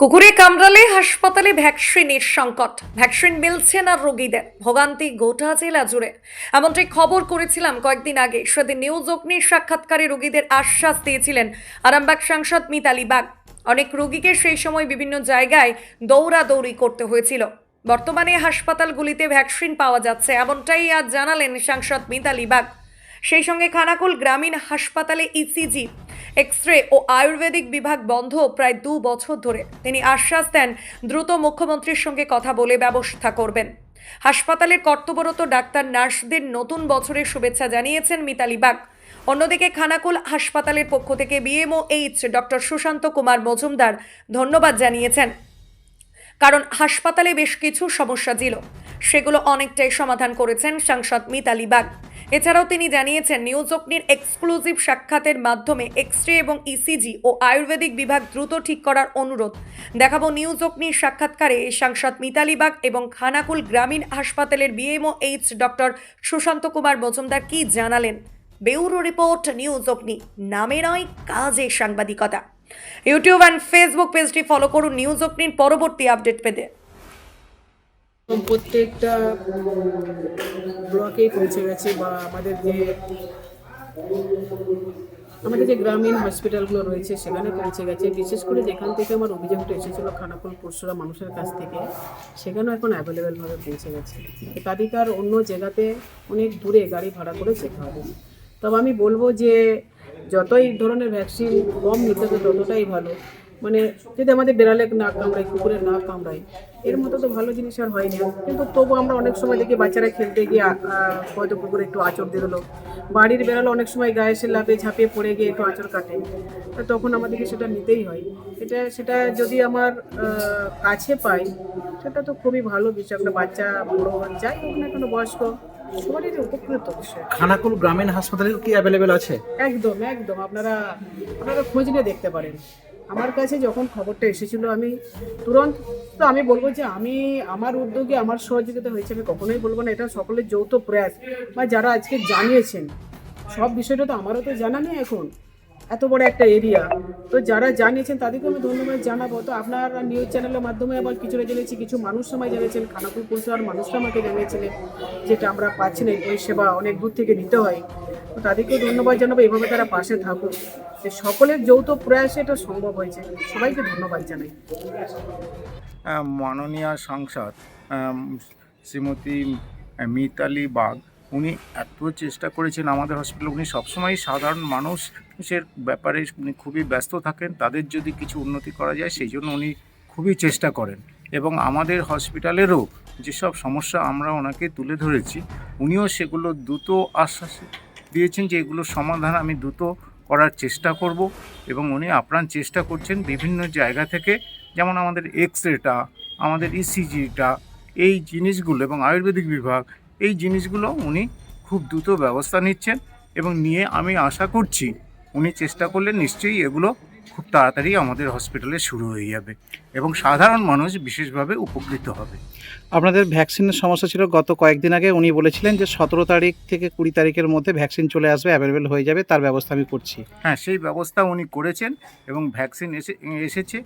কুকুরে কামড়ালে হাসপাতালে ভ্যাকসিনের সংকট। ভ্যাকসিন মিলছে না রোগীদের। ভোগান্তি গোটা জেলা জুড়ে। এমনটাই খবর করেছিলাম কয়েকদিন আগে। সেদিন নিউজ অগ্নির সাক্ষাৎকারে রোগীদের আশ্বাস দিয়েছিলেন আরামবাগ সাংসদ মিতালি বাগ। অনেক রোগীকে সেই সময় বিভিন্ন জায়গায় দৌড়াদৌড়ি করতে হয়েছিল। বর্তমানে হাসপাতালগুলিতে ভ্যাকসিন পাওয়া যাচ্ছে, এমনটাই আজ জানালেন সাংসদ মিতালি বাগ। সেই সঙ্গে খানাকুল গ্রামীণ হাসপাতালে ইসিজি এক্স রে ও আয়ুর্বেদিক বিভাগ বন্ধ প্রায় দু বছর ধরে। তিনি আশ্বাস দেন, দ্রুত মুখ্যমন্ত্রীর সঙ্গে কথা বলে ব্যবস্থা করবেন। হাসপাতালের কর্তব্যরত ডাক্তার নার্সদের নতুন বছরের শুভেচ্ছা জানিয়েছেন মিতালি বাগ। অন্যদিকে খানাকুল হাসপাতালের পক্ষ থেকে BMO H doctor Sushanta Kumar Majumdar ধন্যবাদ জানিয়েছেন। কারণ হাসপাতালে বেশ কিছু সমস্যা ছিল। সেগুলো অনেকটাই সমাধান করেছেন সাংসদ মিতালি বাগ। এছাড়াও তিনি জানিয়েছেন, নিউজ অগ্নির এক্সক্লুসিভ সাক্ষাতের মাধ্যমে এক্স রে এবং ইসিজি ও আয়ুর্বেদিক বিভাগ দ্রুত ঠিক করার অনুরোধ। দেখাবো নিউজ অগ্নির সাক্ষাৎকারে সাংসদ মিতালি বাগ এবং খানাকুল গ্রামীণ হাসপাতালের BMO H doctor Sushanta Kumar Majumdar কি জানালেন? বেউরো রিপোর্ট, নিউজ অগ্নি নামে নয় কাজে সাংবাদিকতা। ইউটিউব অ্যান্ড ফেসবুক পেজটি ফলো করুন নিউজ অগ্নির পরবর্তী আপডেট পেতে। প্রত্যেকটা ব্লকেই পৌঁছে গেছে বা আমাদের যে আমাদের যে গ্রামীণ হসপিটালগুলো রয়েছে, সেখানে পৌঁছে গেছে। বিশেষ করে যেখান থেকে আমার অভিযোগটা এসেছিল খানাকুল পরশুরা মানুষের কাছ থেকে, সেখানেও এখন অ্যাভেলেবেলভাবে পৌঁছে গেছে। আর অন্য জায়গাতে অনেক দূরে গাড়ি ভাড়া করে যেতে হবে। তবে আমি বলব যে যতই ধরনের ভ্যাকসিন কম নিতে হবে, ততটাই ভালো। মানে যদি আমাদের বেড়ালে না কামড়ায় কুকুরে না কামড়ায় এর মতো তো ভালো জিনিস আর হয় না কিন্তু তবু আমরা অনেক সময় দেখি বাচ্চারা খেলতে গিয়ে হয়তো কুকুরে একটু আঁচড় দিয়ে দিলো। বাড়ির বেড়ালে অনেক সময় গায়ে এসে লাফে ঝাঁপিয়ে পড়ে গিয়ে একটু আঁচড় কাটে। তো তখন আমাদেরকে সেটা নিতেই হয়। এটা সেটা যদি আমার কাছে পাই সেটা তো খুবই ভালো বিষয়। একটা বাচ্চা বড়ো যাই হোক না কোনো বয়স্ক সবারই উপকৃত বিষয়। খানাকুল গ্রামীণ হাসপাতালে কি অ্যাভেলেবেল আছে? একদম একদম। আপনারা আপনারা খোঁজ নিয়ে দেখতে পারেন। আমার কাছে যখন খবরটা এসেছিল আমি তুরন্ত, তো আমি বলব যে আমি, আমার উদ্যোগে, আমার সহযোগিতা হয়েছে, আমি কখনোই বলব না, এটা সকলের যৌথ প্রয়াস। বা যারা আজকে জানিয়েছেন, সব বিষয়টা তো আমারও তো জানা নেই এখন। এত বড় একটা এরিয়া তো যারা জানিয়েছেন, তাদেরকে আমি ধন্যবাদ জানাব। তো আপনার নিউজ চ্যানেলের মাধ্যমে আবার কিছুটা জেনেছি কিছু মানুষ সময় জানিয়েছেন খানাপুর পরিষেবার মানুষরা আমাকে জানিয়েছিলেন, যেটা আমরা পাচ্ছি না, এই সেবা অনেক দূর থেকে নিতে হয়। তো তাদেরকেও ধন্যবাদ জানাব, এভাবে তারা পাশে থাকুক। যে সকলের যৌথ প্রয়াসে এটা সম্ভব হয়েছে। সবাইকে ধন্যবাদ জানাই। মাননীয় সাংসদ শ্রীমতী মিতালি বাগ, উনি এত চেষ্টা করেছেন আমাদের হসপিটালে। উনি সবসময় সাধারণ মানুষের ব্যাপারে উনি খুবই ব্যস্ত থাকেন। তাদের যদি কিছু উন্নতি করা যায়, সেই জন্য উনি খুবই চেষ্টা করেন। এবং আমাদের হসপিটালেরও যেসব সমস্যা আমরা ওনাকে তুলে ধরেছি, উনিও সেগুলো দ্রুত আশ্বাস দিয়েছেন যে এগুলোর সমাধান আমি দ্রুত করার চেষ্টা করব এবং উনি আপ্রাণ চেষ্টা করছেন বিভিন্ন জায়গা থেকে, যেমন আমাদের এক্স রেটা আমাদের ইসিজিটা এই জিনিসগুলো এবং আয়ুর্বেদিক বিভাগ, এই জিনিসগুলো উনি খুব দ্রুত ব্যবস্থা নিচ্ছেন এবং নিয়ে আমি আশা করছি উনি চেষ্টা করলে নিশ্চয়ই এগুলো খুব তাড়াতাড়ি আমাদের হসপিটালে শুরু হয়ে যাবে এবং সাধারণ মানুষ বিশেষভাবে উপকৃত হবে। আপনাদের ভ্যাকসিনের সমস্যা ছিল গত কয়েকদিন আগে উনি বলেছিলেন যে সতেরো তারিখ থেকে কুড়ি তারিখের মধ্যে ভ্যাকসিন চলে আসবে অ্যাভেলেবেল হয়ে যাবে তার ব্যবস্থা আমি করছি। হ্যাঁ সেই ব্যবস্থা উনি করেছেন এবং ভ্যাকসিন এসে এসেছে।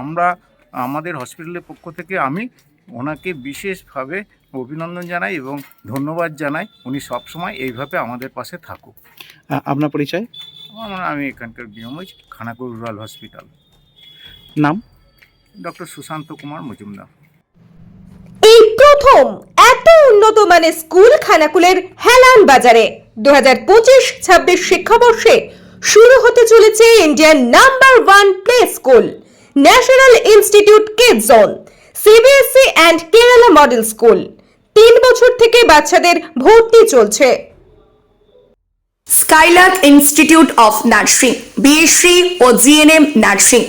আমরা আমাদের হসপিটালের পক্ষ থেকে আমি ওনাকে বিশেষভাবে অভিনন্দন জানাই এবং ধন্যবাদ জানাই। উনি সবসময় এইভাবে আমাদের পাশে থাকুক। আপনার পরিচয়? আমার আমি এখানকার বিয়মজ খানাকুর রুরাল হসপিটাল। নাম? ডক্টর সুশান্ত কুমার মজুমদার। এই প্রথম এত উন্নত মানের স্কুল খানাকুলের হেলান বাজারে দু হাজার পঁচিশ ছাব্বিশ শিক্ষাবর্ষে শুরু হতে চলেছে Indian number one play school national institute kid zone CBSE and Kerala model school. তিন বছর থেকে বাচ্চাদের ভর্তি চলছে। Skylark institute of nursing BSc O GNM nursing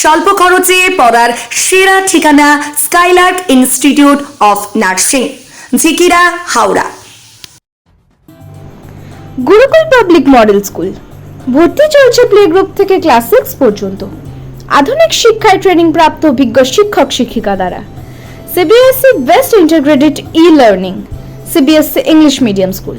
স্বল্প খরচে পড়ার সেরা ঠিকানা Skylark institute of nursing Jhikira, Howrah. Gurukul public model school ভর্তি চলছে প্লে গ্রুপ থেকে ক্লাস সিক্স পর্যন্ত। আধুনিক শিক্ষায় ট্রেনিং প্রাপ্ত অভিজ্ঞ শিক্ষক শিক্ষিকা দ্বারা। CBSE best integrated e learning CBSE English medium school